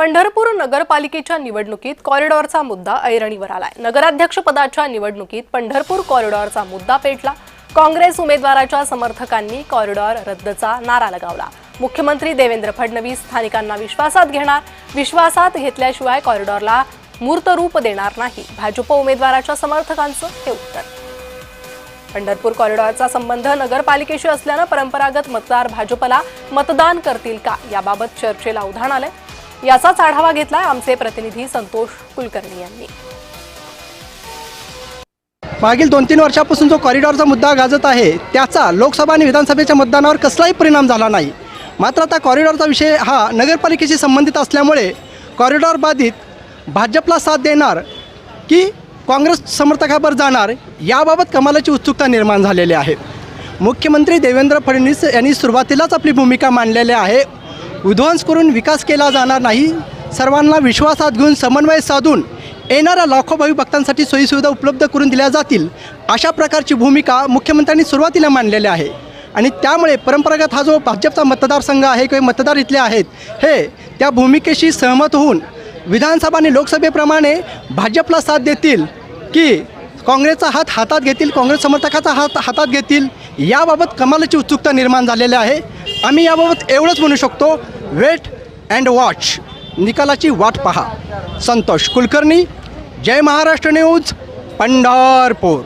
पंढरपूर नगरपालिकेच्या निवडणुकीत कॉरिडॉरचा मुद्दा ऐरणीवर आलाय. नगराध्यक्ष पदाच्या निवडणुकीत पंढरपूर कॉरिडॉरचा मुद्दा पेटला. काँग्रेस उमेदवाराच्या समर्थकांनी कॉरिडॉर रद्दचा नारा लगावला. मुख्यमंत्री देवेंद्र फडणवीस स्थानिकांना विश्वासात घेणार विश्वासात घेतल्याशिवाय कॉरिडॉरला मूर्तरूप देणार नाही. भाजप उमेदवाराच्या समर्थकांचं हे उत्तर. पंढरपूर कॉरिडॉरचा संबंध नगरपालिकेशी असल्यानं परंपरागत मतदार भाजपला मतदान करतील का? याबाबत चर्चेला उधाण आलंय. याचाच आढावा घेतलाय आमचे प्रतिनिधी संतोष कुलकर्णी यांनी. मागील दोन तीन वर्षापासून जो कॉरिडॉरचा मुद्दा गाजत आहे त्याचा लोकसभा आणि विधानसभेच्या मतदानावर कसलाही परिणाम झाला नाही. मात्र आता कॉरिडॉरचा विषय हा नगरपालिकेशी संबंधित असल्यामुळे कॉरिडॉर बाधित भाजपला साथ देणार की काँग्रेस समर्थकावर जाणार याबाबत कमालाची उत्सुकता निर्माण झालेली आहे. मुख्यमंत्री देवेंद्र फडणवीस यांनी सुरुवातीलाच आपली भूमिका मांडलेली आहे. विध्वंस करून विकास केला जाणार नाही. सर्वांना विश्वासात घेऊन समन्वय साधून येणाऱ्या लाखो भावी भक्तांसाठी सोयीसुविधा उपलब्ध करून दिल्या जातील अशा प्रकारची भूमिका मुख्यमंत्र्यांनी सुरुवातीला मांडलेली आहे. आणि त्यामुळे परंपरागत हा जो भाजपचा मतदारसंघ आहे किंवा मतदार इथले आहेत हे त्या भूमिकेशी सहमत होऊन विधानसभा आणि लोकसभेप्रमाणे भाजपला साथ देतील की काँग्रेसचा हात हातात घेतील काँग्रेस समर्थकाचा हात हातात घेतील याबाबत कमालाची उत्सुकता निर्माण झालेली आहे. आम्ही याबाबत एवढंच म्हणू शकतो वेट अँड वॉच निकालाची वाट पहा. संतोष कुलकर्णी जय महाराष्ट्र न्यूज पंढरपूर.